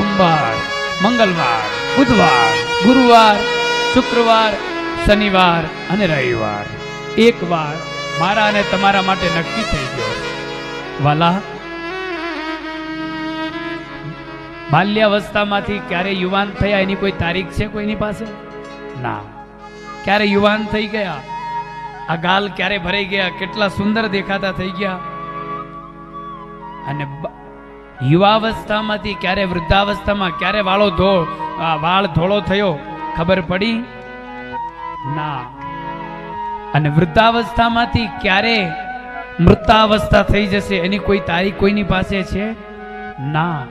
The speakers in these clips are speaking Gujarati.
સોમવાર, મંગળવાર, બુધવાર, ગુરુવાર, શુક્રવાર, શનિવાર અને રવિવાર. એક વાર મારા અને તમારા માટે નક્કી થઈ ગયો. વાલા, બાલ્યાવસ્થામાંથી ક્યારે યુવાન થયા? એની કોઈ તારીખ છે કોઈની પાસે? ના. ક્યારે યુવાન થઈ ગયા? આ ગાલ ક્યારે ભરાઈ ગયા? કેટલા સુંદર દેખાતા થઈ ગયા? અને યુવાવસ્થામાંથી ક્યારે વૃદ્ધાવસ્થામાં, ક્યારે વાળો ધો વાળ ધોળો થયો, ખબર પડી? ના. અને વૃદ્ધાવસ્થામાંથી ક્યારે મૃતાવસ્થા થઈ જશે, એની કોઈ તારીખ કોઈની પાસે છે? ના.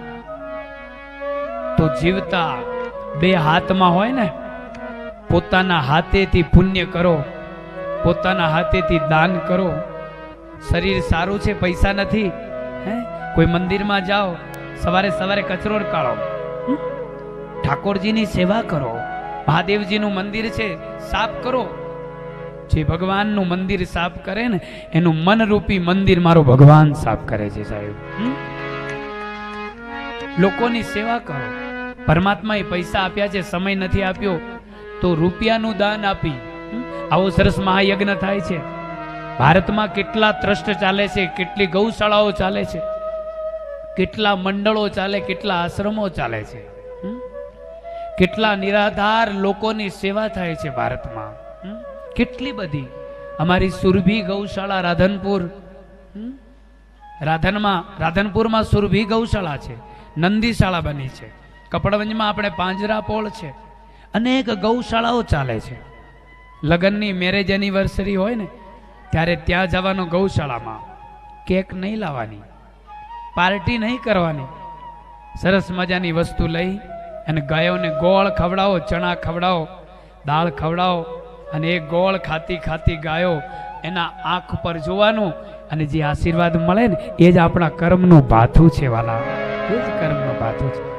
તો જીવતા બે હાથમાં હોય ને, પોતાના હાથેથી પુણ્ય કરો, પોતાના હાથેથી દાન કરો. શરીર સારું છે, પૈસા નથી હે? કોઈ મંદિરમાં જાઓ, સવારે સવારે કચરો કાઢો. ઠાકોરજીની સેવા કરો. મહાદેવજીનું મંદિર છે, સાફ કરો. જે ભગવાનનું મંદિર સાફ કરે ને, એનું મનરૂપી મંદિર મારો ભગવાન સાફ કરે છે સાહેબ? લોકોની સેવા કરો. પરમાત્માએ પૈસા આપ્યા છે, સમય નથી આપ્યો, તો રૂપિયાનું દાન આપી. આવો સરસ મહાયજ્ઞ થાય છે. ભારતમાં કેટલા ટ્રસ્ટ ચાલે છે, કેટલી ગૌશાળાઓ ચાલે છે, કેટલા મંડળો ચાલે, કેટલા આશ્રમો ચાલે છે? કેટલા નિરાધાર લોકોની સેવા થાય છે ભારતમાં? કેટલી બધી અમારી સુરભી ગૌશાળા રાધનપુર રાધનમાં, રાધનપુરમાં સુરભી ગૌશાળા છે, નંદીશાળા બની છે, કપડવંજમાં આપણે પાંજરાપોળ છે, અનેક ગૌશાળાઓ ચાલે છે લગ્નની મેરેજ એનિવર્સરી હોય ને ત્યારે ત્યાં જવાનું ગૌશાળામાં કેક નહીં લાવવાની, પાર્ટી નહીં કરવાની. સરસ મજાની વસ્તુ લઈ અને ગાયોને ગોળ ખવડાવો, ચણા ખવડાવો, દાળ ખવડાવો અને એ ગોળ ખાતી ખાતી ગાયો એના આંખ પર જોવાનું અને જે આશીર્વાદ મળે ને, એ જ આપણા કર્મનું ભાથું છે વાલા. એ જ કર્મનું ભાથું છે.